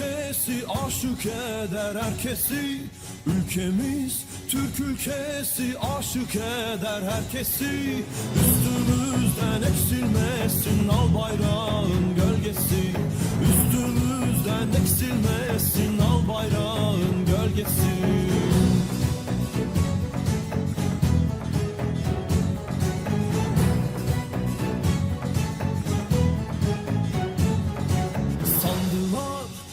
ülkesi aşık eder herkesi. Ülkemiz Türk ülkesi aşık eder herkesi. Üstümüzden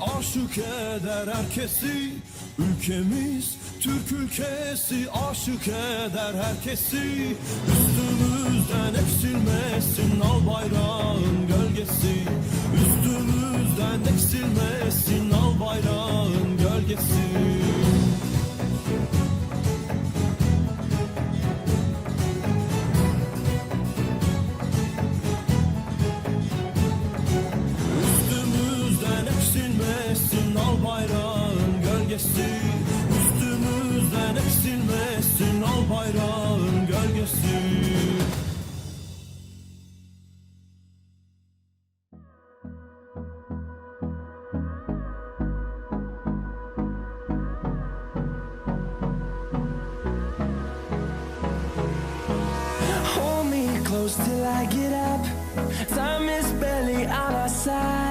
aşık eder herkesi. Ülkemiz Türk ülkesi aşık eder herkesi. Üstümüzden eksilmesin al bayrağın gölgesi. Üstümüzden eksilmesin al bayrağın gölgesi gölgesi Üstümüzden eksilmesin al bayrağın gölgesi Hold me close till I get up. Time is barely on our side.